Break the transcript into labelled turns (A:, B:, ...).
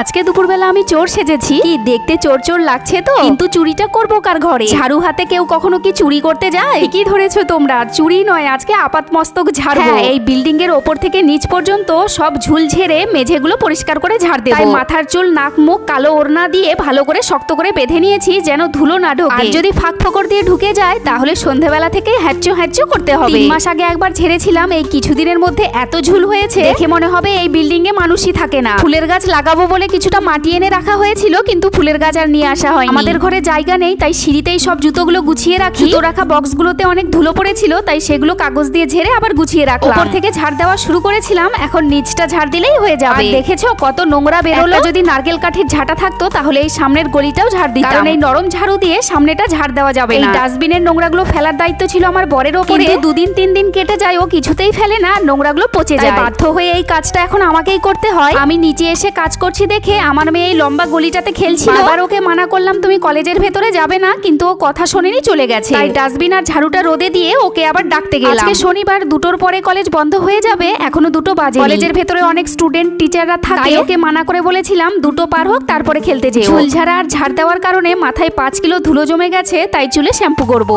A: আজকে দুপুরবেলা আমি চোর সেজেছি। কি দেখতে চোর চোর লাগছে তো? কিন্তু চুরিটা করব কার ঘরে? ঝাড়ু হাতে কেউ কখনো কি চুরি করতে যায়? কি ধরেছো তোমরা চুরি নয় আজকে আপাত মস্তক ঝাড়ু
B: হ্যাঁ,
A: এই বিল্ডিং এর ওপর থেকে নিচ পর্যন্ত সব ঝুল ঝেড়ে মেঝেগুলো পরিষ্কার করে ঝাড় দেবো। তাই মাথার চুল নাক মুখ কালো ওড়না দিয়ে ভালো করে শক্ত করে বেঁধে নিয়েছি যেন ধুলো না ঢোকে। আর যদি ফাঁক ফোকর দিয়ে ঢুকে যায় তাহলে সন্ধ্যেবেলা থেকে হ্যাচ্চো হ্যাচ্চো করতে হবে। তিন মাস আগে একবার ঝেড়েছিলাম এই কিছুদিনের মধ্যে এত ঝুল হয়েছে। দেখে মনে হবে এই বিল্ডিং এ মানুষই থাকে না। ফুলের গাছ লাগাবো বলে কিছুটা মাটি এনে রাখা হয়েছিল কিন্তু ফুলের গাছ আর নিয়ে আসা হয় আমাদের ঘরে জায়গা নেই তাই সিঁড়িতেই সব জুতোগুলো গুছিয়ে রাখি। জুতো রাখা বক্সগুলোতে অনেক ধুলো পড়েছিল তাই সেগুলো কাগজ দিয়ে ঝেড়ে আবার গুছিয়ে রাখলাম। উপর থেকে ঝাড় দেওয়া শুরু করেছিলাম এখন নিচটা ঝাড় দিলেই হয়ে যাবে। দেখেছ কত নোংরা বেরোলো? যদি নারকেল কাঠের ঝাঁটা থাকতো তাহলে এই সামনের গলিটাও ঝাড় দিতাম। কারণ এই নরম ঝাড়ু দিয়ে সামনেটা ঝাড় দেওয়া যাবে না। ডাস্টবিনের নোংরাগুলো ফেলার দায়িত্ব ছিল আমার বরের ওপরে। কিন্তু দুদিন তিন দিন কেটে যায় ও কিছুতেই ফেলে না নোংরাগুলো পচে যায়। বাধ্য হয়ে এই কাজটা এখন আমাকেই করতে হয়। আমি নিচে এসে কাজ করছি দেখে আমার মেয়ে এই লম্বা গলিটাতে খেলছিল। আবার ওকে মানা করলাম তুমি কলেজের ভেতরে যাবে না। কিন্তু ও কথা শোনেনি চলে গেছে। তাই ডাস্টবিন আর ঝাড়ুটা রোদে দিয়ে ওকে আবার ডাকতে গেলাম। আজকে শনিবার দুটোর পরে কলেজ বন্ধ হয়ে যাবে এখনও দুটো বাজে কলেজের ভেতরে অনেক স্টুডেন্ট টিচাররা থাকে। তাই ওকে মানা করে বলেছিলাম দুটো পার হোক তারপরে খেলতে যেও। চুল ঝাড়া আর ঝাড় দেওয়ার কারণে মাথায় পাঁচ কিলো ধুলো জমে গেছে তাই চুলে শ্যাম্পু করব।